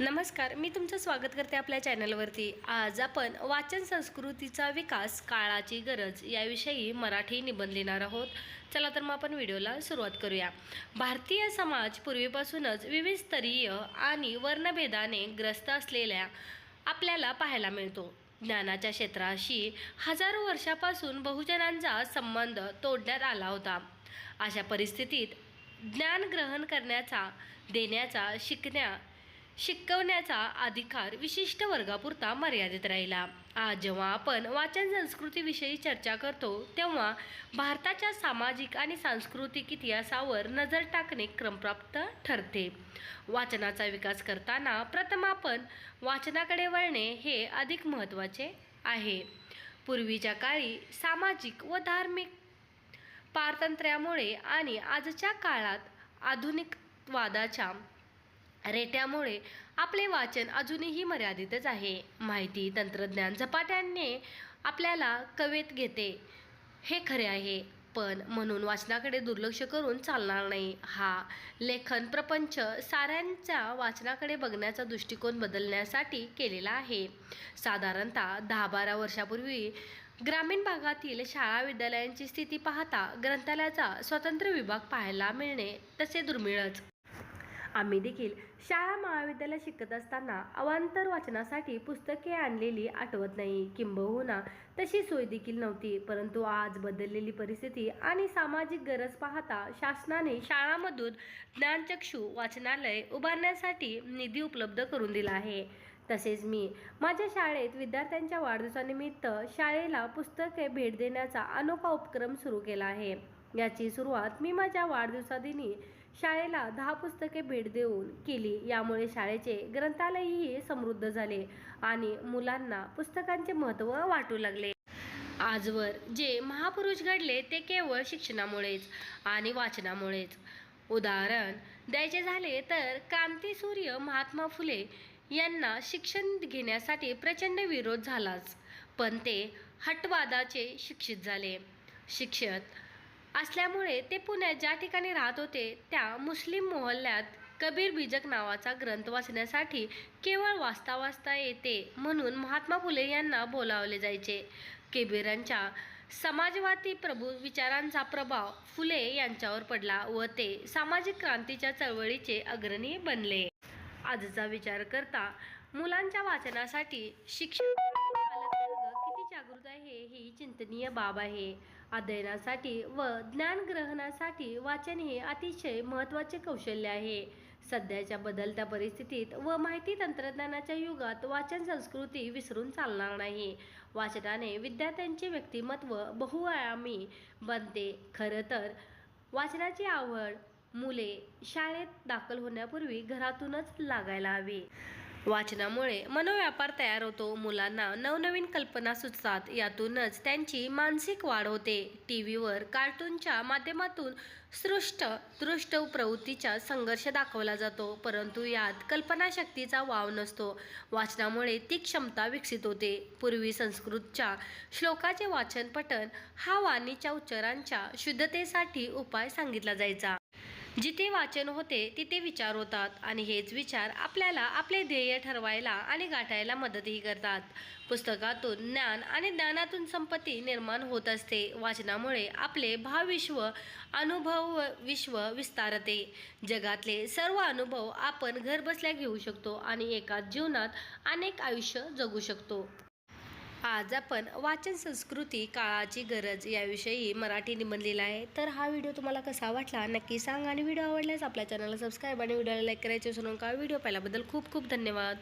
नमस्कार मी तुमचं स्वागत करते आपल्या चॅनलवरती. आज आपण वाचन संस्कृतीचा विकास काळाची गरज याविषयी मराठी निबंध लिहिणार आहोत. चला तर मग आपण व्हिडिओला सुरुवात करूया. भारतीय समाज पूर्वीपासूनच विविध स्तरीय आणि वर्णभेदाने ग्रस्त असलेल्या आपल्याला पाहायला मिळतो. ज्ञानाच्या क्षेत्राशी हजारो वर्षापासून बहुजनांचा संबंध तोडण्यात आला होता. अशा परिस्थितीत ज्ञान ग्रहण करण्याचा देण्याचा शिकण्या शिकवण्याचा अधिकार विशिष्ट वर्गापुरता मर्यादित राहिला. आज जेव्हा आपण वाचन संस्कृतीविषयी चर्चा करतो तेव्हा भारताच्या सामाजिक आणि सांस्कृतिक इतिहासावर नजर टाकणे क्रमप्राप्त ठरते. वाचनाचा विकास करताना प्रथम आपण वाचनाकडे वळणे हे अधिक महत्त्वाचे आहे. पूर्वीच्या काळी सामाजिक व धार्मिक पारतंत्र्यामुळे आणि आजच्या काळात आधुनिकवादाच्या रेट्यामुळे आपले वाचन अजूनही मर्यादितच आहे. माहिती तंत्रज्ञान झपाट्याने आपल्याला कवेत घेते. हे खरे आहे पण म्हणून वाचनाकडे दुर्लक्ष करून चालणार नाही. हा लेखन प्रपंच साऱ्यांच्या वाचनाकडे बघण्याचा दृष्टिकोन बदलण्यासाठी केलेला आहे. साधारणतः दहा बारा वर्षापूर्वी ग्रामीण भागातील शाळा विद्यालयांची स्थिती पाहता ग्रंथालयाचा स्वतंत्र विभाग पाहायला मिळणे तसे दुर्मिळच. आम्ही देखील शाळा महाविद्यालय शिकत असताना अवांतर वाचनासाठी पुस्तके आणलेली आठवत नाही. किंबहुना तशी सोय देखील नव्हती. परंतु आज बदललेली परिस्थिती आणि सामाजिक गरज पाहता शासनाने शाळांमधून ज्ञानचक्षू वाचनालय उभारण्यासाठी निधी उपलब्ध करून दिला आहे. तसेच मी माझ्या शाळेत विद्यार्थ्यांच्या वाढदिवसानिमित्त शाळेला पुस्तके भेट देण्याचा अनोखा उपक्रम सुरू केला आहे. याची सुरुवात मी माझ्या वाढदिवसादिनी शाळेला दहा पुस्तके भेट देऊन केली. यामुळे शाळेचे ग्रंथालयही समृद्ध झाले आणि मुलांना पुस्तकांचे महत्त्व वाटू लागले. आजवर जे महापुरुष घडले ते केवळ शिक्षणामुळेच आणि वाचनामुळेच. उदाहरण द्यायचे झाले तर क्रांतीसूर्य महात्मा फुले यांना शिक्षण घेण्यासाठी प्रचंड विरोध झालाच पण ते हटवादाचे शिक्षित झाले. शिक्षक असल्यामुळे ते पुण्यात ज्या ठिकाणी राहत होते त्या मुस्लिम मोहल्ल्यात कबीर बीजक नावाचा ग्रंथ वाचण्यासाठी केवळ वाचता वाचता येते म्हणून महात्मा फुले यांना बोलावले जायचे. कबीरांच्या समाजवादी प्रभू विचारांचा प्रभाव फुले यांच्यावर पडला व ते सामाजिक क्रांतीच्या चळवळीचे अग्रणी बनले. आजचा विचार करता मुलांच्या वाचनासाठी शिक्षण किती जागृत आहे ही चिंतनीय बाब आहे. अध्ययनासाठी व ज्ञानग्रहणासाठी वाचन हे अतिशय महत्त्वाचे कौशल्य आहे. सध्याच्या बदलत्या परिस्थितीत व माहिती तंत्रज्ञानाच्या युगात वाचन संस्कृती विसरून चालणार नाही. वाचनाने विद्यार्थ्यांचे व्यक्तिमत्व बहुआयामी बनते. खरं तर वाचनाची आवड मुले शाळेत दाखल होण्यापूर्वी घरातूनच लागायला हवी. वाचनामुळे मनोव्यापार तयार होतो. मुलांना नवनवीन कल्पना सुचतात. यातूनच त्यांची मानसिक वाढ होते. टी व्हीवर कार्टूनच्या माध्यमातून सृष्ट दृष्ट प्रवृत्तीचा संघर्ष दाखवला जातो. परंतु यात कल्पनाशक्तीचा वाव नसतो. वाचनामुळे ती क्षमता विकसित होते. पूर्वी संस्कृतच्या श्लोकाचे वाचन पठण हा वाणीच्या उच्चारांच्या शुद्धतेसाठी उपाय सांगितला जायचा. जिथे वाचन होते तिथे विचार होतात आणि हेच विचार आपल्याला आपले ध्येय ठरवायला आणि गाठायला मदतही करतात. पुस्तकातून ज्ञान आणि ज्ञानातून संपत्ती निर्माण होत असते. वाचनामुळे आपले भावविश्व अनुभव विश्व विस्तारते. जगातले सर्व अनुभव आपण घरबसल्या घेऊ शकतो आणि एकाच जीवनात अनेक आयुष्य जगू शकतो. आज आपण वाचन संस्कृती काळाची गरज याविषयी मराठी निबंधलेला आहे. तर हा व्हिडिओ तुम्हाला कसा वाटला नक्की सांगा आणि व्हिडिओ आवडल्यास आपल्या चॅनलला सबस्क्राईब आणि व्हिडिओला लाईक करायचे विसरू नका. व्हिडिओ पाहिल्याबद्दल खूप खूप धन्यवाद.